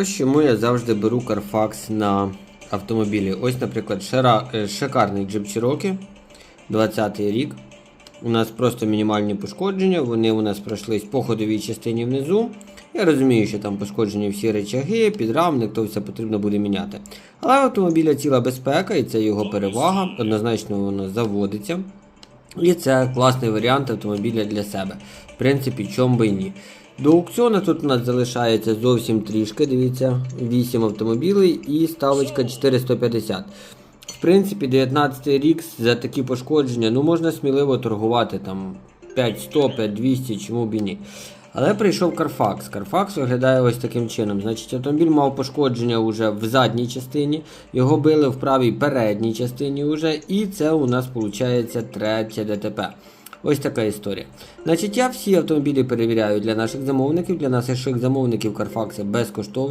Ось чому я завжди беру Carfax на автомобілі. Ось, наприклад, шара, е, шикарний Jeep Cherokee, 20 рік. У нас просто мінімальні пошкодження, вони у нас пройшлись по ходовій частині внизу. Я розумію, що там пошкоджені всі речаги, підрамник, то все потрібно буде міняти. Але в автомобіля ціла безпека і це його перевага, однозначно воно заводиться. І це класний варіант автомобіля для себе. В принципі, чом би і ні. До аукціону тут у нас залишається зовсім трішки, дивіться, 8 автомобілей і ставочка 450. В принципі, 19 рік за такі пошкодження, ну можна сміливо торгувати там 5100, 5200, чому б і ні. Але прийшов Carfax. Carfax виглядає ось таким чином. Значить, автомобіль мав пошкодження вже в задній частині, його били в правій передній частині вже, і це у нас виходить третє ДТП. Ось така історія. Значить, я всі автомобілі перевіряю для наших замовників, для наших замовників Carfax безкоштовно.